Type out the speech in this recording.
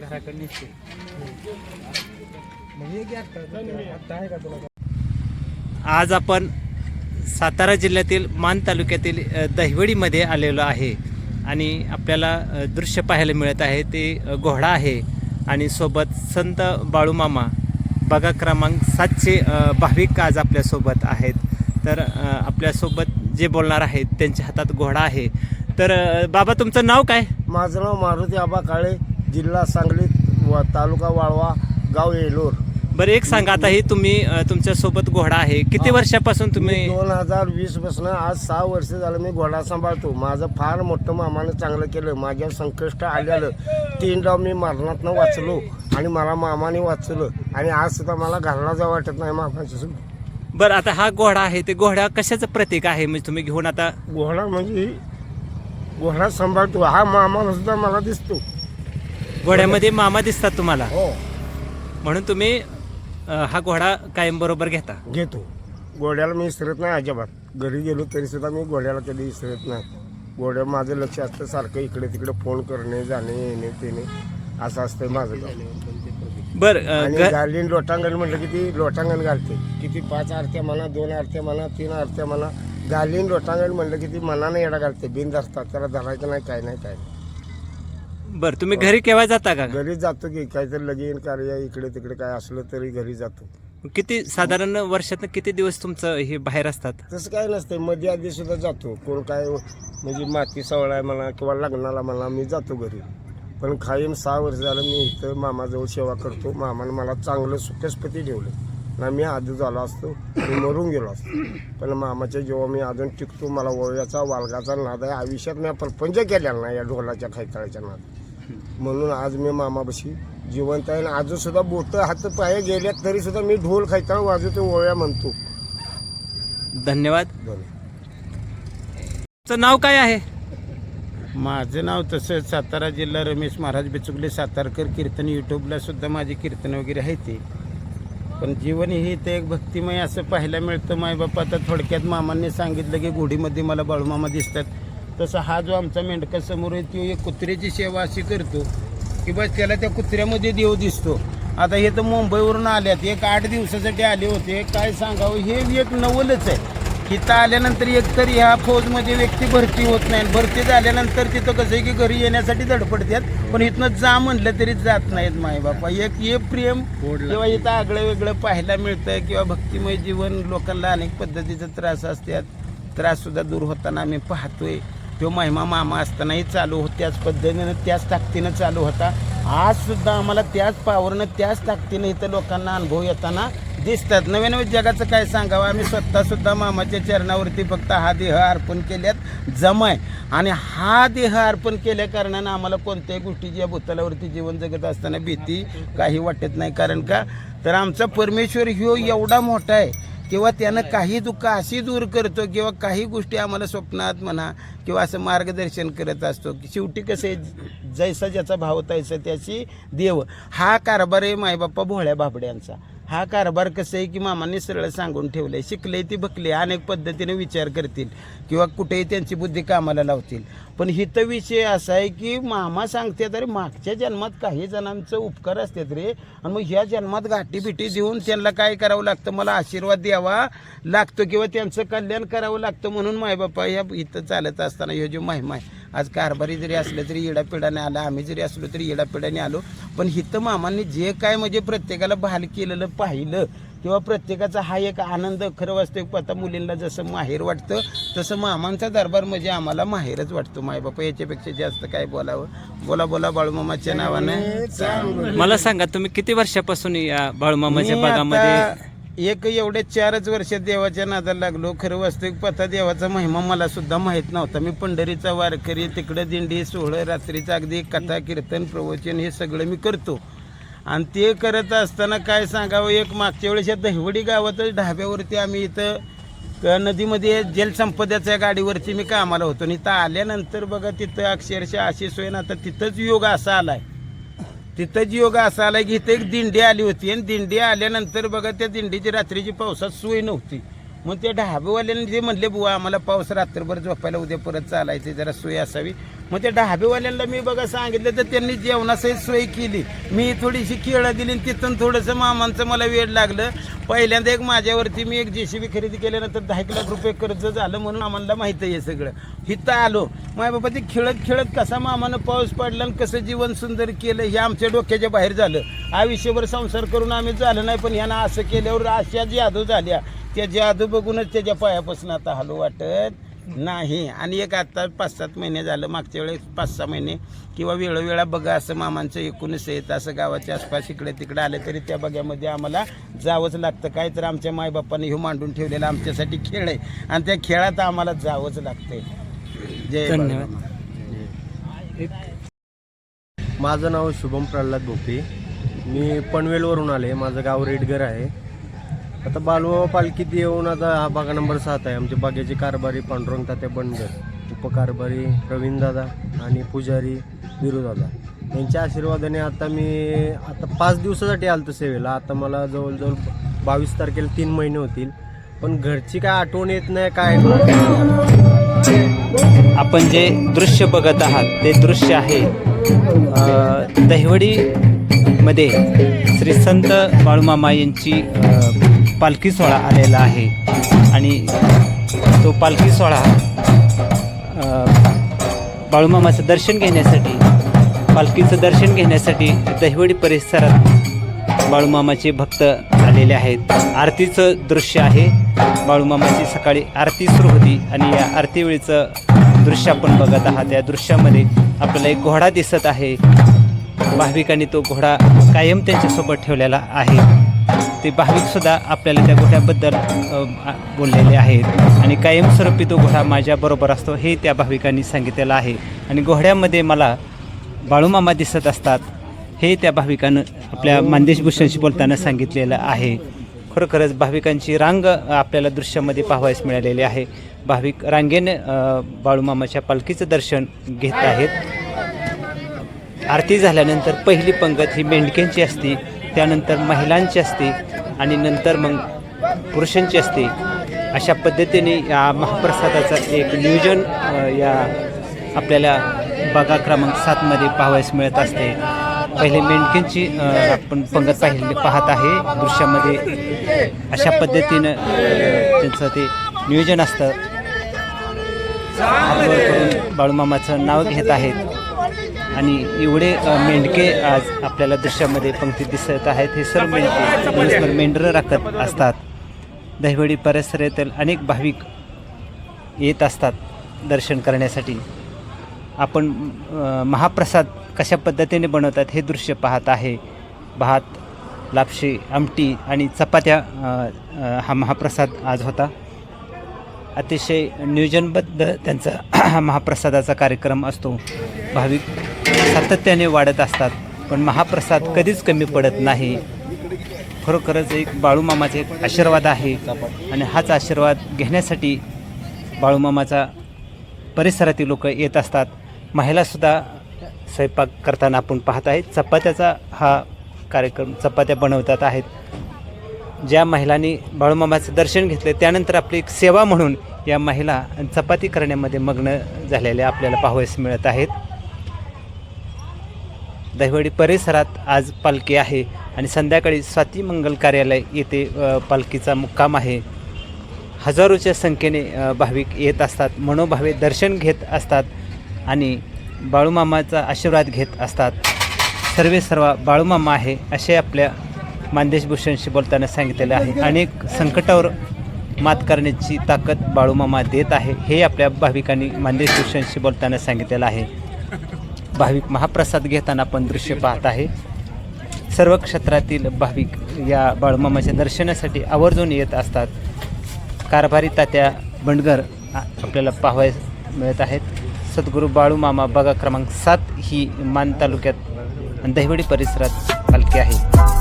घराकडे निघते. आज आपण सातारा जिल्ह्यातील मान तालुक्यातील दहिवडीमध्ये आलेलो आहे. आणि आपल्याला दृश्य पाहायला मिळत आहे. ते घोडा आहे. आणि सोबत संत बाळूमामा. बघा क्रमांक सातशे भाविक आज आपल्यासोबत आहेत. तर आपल्यासोबत जे बोलणार आहेत त्यांच्या हातात घोडा आहे. तर बाबा तुमचं नाव काय? माझं नाव मारुती आबा काळे. जिल्हा सांगली व तालुका वाळवा गाव येलोर. बरं एक सांगा आता ही तुम्ही अ, तुमच्यासोबत घोडा आहे. किती. वर्षापासून तुम्ही दोन हजार वीसपासून आज सहा वर्ष झालं मी घोडा सांभाळतो. माझं फार मोठं मामानं चांगलं केलं. माझ्या संकष्ट आलेलं तीन डाव मी मरणातनं वाचलो आणि मला मामाने वाचलं. आणि आज सुद्धा मला घालला जावं वाटत नाही मामाच्या सोबत बरं आता हा घोडा आहे ते घोडा कशाचं प्रतीक आहे? म्हणजे तुम्ही घेऊन आता घोडा म्हणजे घोडा सांभाळतो. हा मामा सुद्धा मला दिसतो. घोड्यामध्ये मामा दिसतात तुम्हाला. हो. म्हणून तुम्ही अ, हा घोडा कायम बरोबर घेता. घेतो. घोड्याला मी विसरत नाही अजिबात. घरी गेलो तरी सुद्धा मी घोड्याला कधी विसरत नाही. घोड्या माझं लक्ष असतं सारखं इकडे तिकडे फोन करणे जाणे येणे तेने असं असतंय माझं काम बरं आणि गालीन लोटांगण म्हटलं की ती लोटांगण घालते. किती पाच आरत्या म्हणा दोन आरत्या म्हणा तीन आरत्या म्हणा गालीन लोटांगण म्हटलं की ती मनाने येडा घालते. बिन असतात त्याला धरायचं नाही काय नाही काय नाही. बरं तुम्ही घरी केव्हा जाता का? घरी जातो की काहीतरी लगीन कार्य इकडे तिकडे काय असलं तरी घरी जातो. किती साधारण वर्षात किती दिवस तुमचं हे बाहेर असतात? तसं काय नसतं मध्ये आधी सुद्धा जातो. कोण काय म्हणजे माती सवळ आहे मला किंवा लग्नाला मला मी जातो घरी. पण कायम सहा वर्ष झालं मी इथं मामाजवळ सेवा करतो. मामाने मला चांगलं सुखस्पती ठेवलं. ना मी आधी झालो असतो मी मरून गेलो असतो. पण मामाच्या जेव्हा मी अजून टिकतो. मला ओव्याचा वालगाचा नाद आहे. आयुष्यात मी प्रपंच केलेला नाही या ढोलाच्या खैताळ्याच्या नाद म्हणून आज मी मामापाशी जिवंत आहे आणि सुद्धा बोट हात पाय गेल्यात तरी सुद्धा मी ढोल खैताळ वाजवतो ओव्या म्हणतो. धन्यवाद. तुमचं नाव काय आहे? माझं नाव तसंच सातारा जिल्हा रमेश महाराज बिचुकले सातारकर कीर्तन यूट्यूबला सुद्धा माझी कीर्तन वगैरे आहे ते. पण जीवन हे इथं एक भक्तिमय असं पाहायला मिळतं. मायबाप आता थोडक्यात मामांनी सांगितलं की घोडीमध्ये मला बाळूमामा दिसतात. तसं हा जो आमचा मेंढका समोर आहे तो एक कुत्र्याची सेवा अशी करतो. की बस त्याला त्या कुत्र्यामध्ये देव दिसतो. आता हे तर मुंबईवरून आल्यात. एक आठ दिवसासाठी आले होते. काय सांगावं? हे एक नवलच आहे. इथं आल्यानंतर एकतर ह्या फौजमध्ये व्यक्ती भरती होत नाही. भरती झाल्यानंतर तिथं कसं आहे की घरी येण्यासाठी धडपडतात पण इथनं जा म्हणलं तरी जात नाहीत माय बापा एक हे प्रेम किंवा इथं आगळं वेगळं पाहायला मिळतं किंवा भक्तिमय जीवन लोकांना अनेक पद्धतीचे त्रास असतात. त्रास सुद्धा दूर होताना आम्ही पाहतोय. तो महिमा मामा असतानाही चालू हो त्याच पद्धतीनं त्याच ताकदीनं चालू होता. आज सुद्धा आम्हाला त्याच पावरनं त्याच ताकदीनं इथं लोकांना अनुभव येताना दिसतात. नवीन नवीन जगाचं काय सांगावं? आम्ही स्वतःसुद्धा मामाच्या चरणावरती फक्त हा देह अर्पण केल्यात जमाय. आणि हा देह अर्पण केल्या कारणानं आम्हाला कोणत्याही गोष्टीची या भूतलावरती जीवन जगत असताना भीती काही वाटत नाही. कारण का? तर आमचा परमेश्वर ह्यो एवढा मोठा आहे. किंवा त्यानं काही दुःख अशी दूर करतो किंवा काही गोष्टी आम्हाला स्वप्नात म्हणा किंवा असं मार्गदर्शन करत असतो की शेवटी कसं आहे जैसा ज्याचा भाव तैसा त्याची देव. हा कारभार आहे मायबाप्पा भोळ्या बाबड्यांचा. हा कारभार कसं आहे की मामांनी सरळ सांगून ठेवलं आहे शिकले ती बकले अनेक पद्धतीने विचार करतील किंवा कुठेही त्यांची बुद्धी कामाला लावतील. पण हिथं विषय असा आहे की मामा सांगते तरी मागच्या जन्मात काही जणांचं उपकार असतात रे. आणि मग ह्या जन्मात गाठी बिठी देऊन त्यांना काय करावं लागतं? मला आशीर्वाद द्यावा लागतो किंवा त्यांचं कल्याण करावं लागतं म्हणून मायबापा ह्या इथं चालत असताना ह्यो जो महिमा आहे आज कारभारी जरी असलं तरी येडापिडाने आला आम्ही जरी असलो तरी येडापिडाने आलो. पण हिथं मामांनी जे काय म्हणजे प्रत्येकाला बहाल केलेलं पाहिलं किंवा प्रत्येकाचा हा एक आनंद खरं वास्तविक आता मुलींना जसं माहेर वाटतं तसं मामांचा दरबार म्हणजे आम्हाला माहेरच वाटतो. मायबापा याच्यापेक्षा जास्त काय बोलावं? बोला बोला बाळूमामाच्या नावानं. मला सांगा तुम्ही किती वर्षापासून या बाळूमामाच्या आता एक एवढे चारच वर्षात देवाच्या नादाला लागलो. खरं वास्तविक पथा देवाचा महिमा मला सुद्धा माहीत नव्हता. मी पंढरीचा वारकरी तिकडं दिंडी सोहळं रात्रीचं अगदी कथा कीर्तन प्रवचन हे सगळं मी करतो. आणि ते करत असताना काय सांगावं एक मागच्या वेळेस या दहिवडी गावातच ढाब्यावरती आम्ही इथं नदीमध्ये जलसंपदाच्या गाडीवरती मी कामाला होतो. आणि इथं आल्यानंतर बघा तिथं अक्षरशः अशी सोय ना आता तिथंच योग असा आला आहे तिथं जी योग असा आला की इथं एक दिंडी आली होती. आणि दिंडी आल्यानंतर बघा त्या दिंडीची रात्रीची पावसात सोय नव्हती. मग त्या ढाबेवाल्याने जे म्हणले बुवा आम्हाला पाऊस रात्रभर झोपायला उद्या परत चालायचं जरा सोय असावी. मग त्या ढाबेवाल्यांना मी बघा सांगितलं तर त्यांनी जेवणासहित सोय केली. मी थोडीशी केळं दिली आणि तिथून थोडंसं मामांचं मला वेळ लागलं. पहिल्यांदा एक माझ्यावरती मी एक जे सी बी खरेदी केल्यानंतर दहा एक लाख रुपये कर्ज झालं म्हणून आम्हाला माहिती आहे सगळं. हिथं आलो. माय बाबा ते खेळत खेळत कसा मामानं पाऊस पडला आणि कसं जीवन सुंदर केलं हे आमच्या डोक्याच्या बाहेर झालं. आयुष्यभर संसार करून आम्ही झालं नाही पण ह्यानं असं केल्यावर अशा जादू झाल्या. त्या जादू बघूनच त्याच्या पायापासून आता हलो वाटत. नाही. आणि एक आता पाच सात महिने झालं मागच्या वेळेस पाच सहा महिने किंवा वेळोवेळा बघा असं मामांचं एकूणच येत असं गावाच्या आसपास इकडे तिकडे आले तरी त्या बघ्यामध्ये आम्हाला जावंच लागतं. काय तर आमच्या मायबापाने हे मांडून ठेवलेला आमच्यासाठी खेळ आहे. आणि त्या खेळात आम्हाला जावंच लागतंय. जय धन्यवाद. माझं नाव शुभम प्रल्हाद भोपे. मी पनवेलवरून आले. माझं गाव रेडगर आहे. आता बालवा पालखीत येऊन आता हा बागा नंबर सात आहे. आमच्या बागेचे कारभारी पांडुरंग तात्या बनगर उपकारभारी प्रवीण दादा आणि पुजारी दादा. यांच्या आशीर्वादाने आता मी आता पाच दिवसासाठी आलतो सेवेला. आता मला जवळजवळ बावीस तारखेला तीन महिने होतील. पण घरची काय आठवण येत नाही काय आपण जे दृश्य बघत आहात ते दृश्य आहे दहिवडीमध्ये श्री संत बाळूमामा यांची पालखी सोहळा आलेला आहे. आणि तो पालखी सोहळा बाळूमामाचं दर्शन घेण्यासाठी पालखीचं दर्शन घेण्यासाठी दहिवडी परिसरात बाळूमामाचे भक्त आलेले आहेत. आरतीचं दृश्य आहे. बाळूमामाची सकाळी आरती सुरू होती आणि या आरतीवेळीचं दृश्य आपण बघत आहात. या दृश्यामध्ये आपल्याला एक घोडा दिसत आहे. भाविकांनी तो घोडा कायम त्यांच्यासोबत ठेवलेला आहे. ते भाविकसुद्धा आपल्याला त्या घोड्याबद्दल बोललेले आहेत. आणि कायमस्वरूपी तो घोडा माझ्याबरोबर असतो हे त्या भाविकांनी सांगितलेलं आहे. आणि घोड्यामध्ये मला बाळूमामा दिसत असतात हे त्या भाविकानं आपल्या मानदेश भूषणशी बोलताना सांगितलेलं आहे. खरोखरच भाविकांची रांग आपल्याला दृश्यामध्ये पाहावयास मिळालेली आहे. भाविक रांगेने बाळूमामाच्या पालखीचं दर्शन घेत आहेत. आरती झाल्यानंतर पहिली पंगत ही मेंढक्यांची असते त्यानंतर महिलांची असते आणि नंतर मग पुरुषांची असते. अशा पद्धतीने या महाप्रसादाचं एक नियोजन या आपल्याला बघा क्रमांक सातमध्ये पाहावयास मिळत असते. पहिले मेंढक्यांची आपण पंगत पाहिली पाहत आहे. दृश्यामध्ये अशा पद्धतीनं त्यांचं ते नियोजन असतं. बाळूमामाचं नाव घेत आहेत. आणि एवढे मेंढके आज आपल्याला दृश्यामध्ये पंक्ती दिसत आहेत. हे सर्व मेंढके दिवसभर मेंढरं राखत असतात. दहिवडी परिसरातील अनेक भाविक येत असतात दर्शन करण्यासाठी. आपण महाप्रसाद कशा पद्धतीने बनवतात हे दृश्य पाहत आहे. भात लापशी आमटी आणि चपात्या हा महाप्रसाद आज होता. अतिशय नियोजनबद्ध त्यांचा हा महाप्रसादाचा कार्यक्रम असतो. भाविक सातत्याने वाढत असतात पण महाप्रसाद कधीच कमी पडत नाही. खरोखरच एक बाळूमामाचा एक आशीर्वाद आहे आणि हाच आशीर्वाद घेण्यासाठी बाळूमामाचा परिसरातील लोक येत असतात. महिलासुद्धा स्वयंपाक करताना आपण पाहत आहे चपात्याचा हा कार्यक्रम चपात्या बनवतात आहेत. ज्या महिलांनी बाळूमामाचं दर्शन घेतलं त्यानंतर आपली एक सेवा म्हणून या महिला चपाती करण्यामध्ये मग्न झालेल्या आपल्याला पाहावयास मिळत आहेत. दहिवडी परिसरात आज पालखी आहे आणि संध्याकाळी स्वाती मंगल कार्यालय येथे पालखीचा मुक्काम आहे. हजारोच्या संख्येने भाविक येत असतात मनोभावे दर्शन घेत असतात आणि बाळूमामाचा आशीर्वाद घेत असतात. सर्वे सर्व बाळूमामा आहे असे आपल्या मानदेशभूषणशी बोलताना सांगितलेलं आहे. अनेक संकटावर मात करण्याची ताकद बाळूमामा देत आहे हे आपल्या भाविकांनी मानदेशभूषणशी बोलताना सांगितलेलं आहे. भाविक महाप्रसाद घेताना आपण दृश्य पाहत आहे. सर्व क्षेत्रातील भाविक या बाळमामाच्या दर्शनासाठी आवर्जून येत असतात. कारभारी तात्या बंडगर आपल्याला पाहावयास मिळत आहेत. सद्गुरू बाळूमामा बघा क्रमांक सात ही मान तालुक्यात दहिवडी परिसरात पालखी आहे.